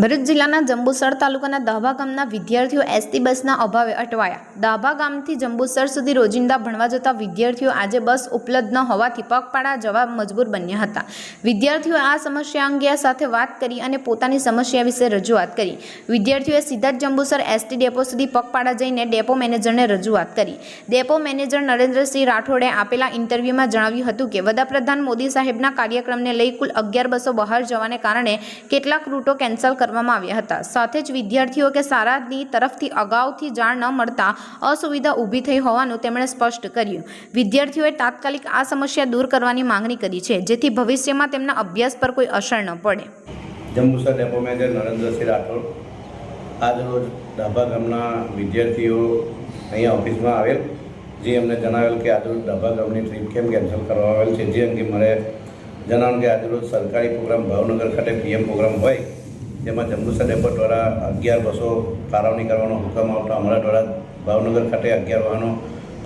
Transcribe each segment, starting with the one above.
ભરૂચ જિલ્લાના જંબુસર તાલુકાના દાભા ગામના વિદ્યાર્થીઓ એસટી બસના અભાવે અટવાયા. દાભા ગામથી જંબુસર સુધી રોજિંદા ભણવા જતા વિદ્યાર્થીઓ આજે બસ ઉપલબ્ધ ન હોવાથી પગપાળા જવા મજબૂર બન્યા હતા. વિદ્યાર્થીઓએ આ સમસ્યા અંગે સાથે વાત કરી અને પોતાની સમસ્યા વિશે રજૂઆત કરી. વિદ્યાર્થીઓએ સીધા જ જંબુસર એસટી ડેપો સુધી પગપાળા જઈને ડેપો મેનેજરને રજૂઆત કરી. ડેપો મેનેજર નરેન્દ્રસિંહ રાઠોડે આપેલા ઇન્ટરવ્યૂમાં જણાવ્યું હતું કે, વડાપ્રધાન મોદી સાહેબના કાર્યક્રમને લઈ કુલ અગિયાર બસો બહાર જવાને કારણે કેટલાક રૂટો કેન્સલ કરવામાં આવ્યા હતા. સાથે જ વિદ્યાર્થીઓ કે શાળાની તરફથી અગાઉથી જાણ ન મળતા અસુવિધા ઊભી થઈ હોવાનું તેમણે સ્પષ્ટ કર્યું. વિદ્યાર્થીઓએ તાત્કાલિક આ સમસ્યા દૂર કરવાની માંગણી કરી છે, જેથી ભવિષ્યમાં તેમના અભ્યાસ પર કોઈ અસર ન પડે. જંબુસર ડેપો મેનેજર નરેન્દ્રસિંહ રાઠોડ આજ રોજ ડાભા ગામના વિદ્યાર્થીઓ અહીંયા ઓફિસમાં આવેલ, જે એમને જણાવેલ કે આજરોજ ડાભા ગામની ટ્રીપ કેમ કેન્સલ કરવામાં આવેલ છે, જે અંગે મારે જણાવ્યું કે આજરોજ સરકારી પ્રોગ્રામ ભાવનગર ખાતે પીએમ પ્રોગ્રામ હોય તેમાં જંબુસર ડેપો દ્વારા અગિયાર બસો ફાળવણી કરવાનો હુકમ આવતા અમારા દ્વારા ભાવનગર ખાતે અગિયાર વાહનો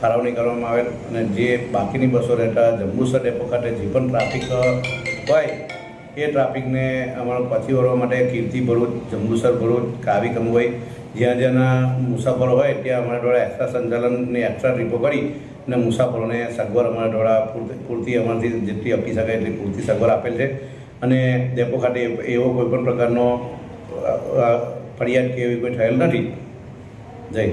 ફાળવણી કરવામાં આવેલ અને જે બાકીની બસો રહેતા જંબુસર ડેપો ખાતે જે પણ ટ્રાફિક હોય એ ટ્રાફિકને અમારો પછી વળવા માટે કીર્તિ ભરૂચ, જંબુસર ભરૂચ, કાવી કંબોઈ જ્યાં જ્યાંના મુસાફરો હોય ત્યાં અમારા દ્વારા એક્સ્ટ્રા સંચાલનની એક્સ્ટ્રા ટ્રીપો કરી અને મુસાફરોને સગવડ અમારા દ્વારા પૂરતી અમારાથી જેટલી આપી શકાય એટલી પૂરતી સગવડ આપેલ છે. અને ડેપો ખાતે એવો કોઈપણ પ્રકારનો ફરિયાદ કે એવી કોઈ થયેલ નથી. જય